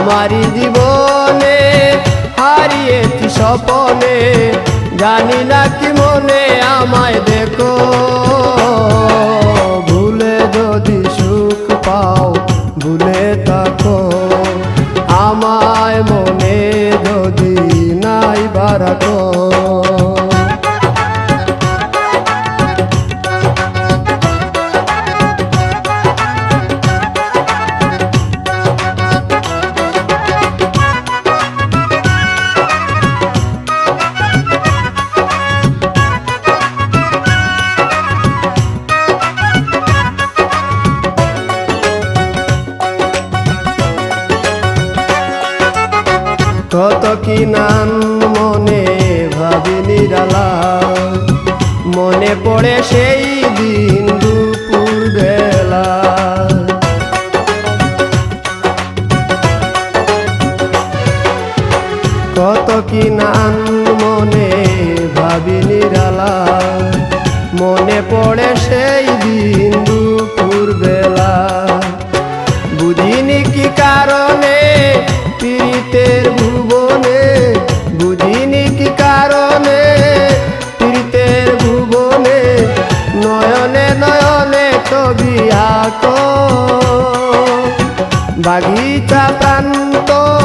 আমারই জীবনে হারিয়েছি স্বপনে জানি না কি মনে আমায় দেখো। কত কি নাম মনে ভাবি নিরালা। মনে পড়ে সেই দিন দুপুর বেলা। কত কি নাম মনে ভাবি নিরালা। মনে পড়ে সেই দিন দুপুর বেলা। বুঝিনি কি কারণে পীড়িতের ভুবনে বাগিচা প্রান্তর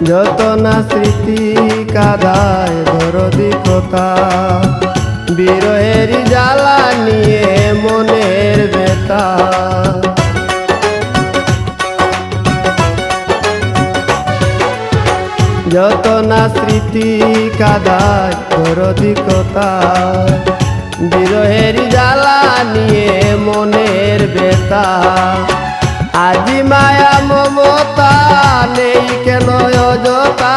যত না স্মৃতি কাদায় দরদি কথা বিরহের জ্বালা নিয়ে মনের বেতা যত না স্মৃতি কাদায় দরদি কথা বিরহের জ্বালা নিয়ে মনের বেতা আজি মায়া মমতা নেই কেন অযথা?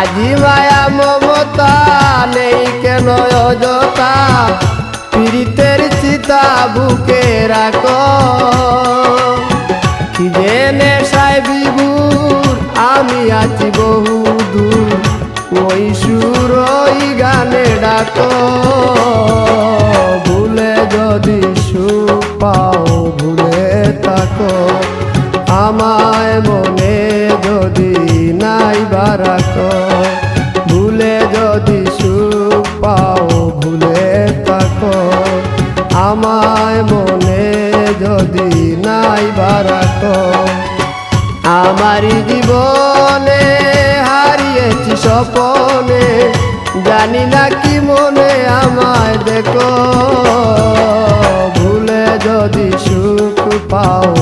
আজি মায়া মমতা নেই কেন অযথা? পীড়িতের চিতা বুকে রাখো। কি বিভুর, আমি আছি বহু দূর। ওই সুর ওই গানে ডাকো। নাই বারাকো। ভুলে যদি সুখ পাও, ভুলে থাকো। আমায় মনে যদি নাই বারাকো। আমারই জীবনে হারিয়েছি স্বপনে, জানি না কি মনে আমায় দেখো। ভুলে যদি সুখ পাও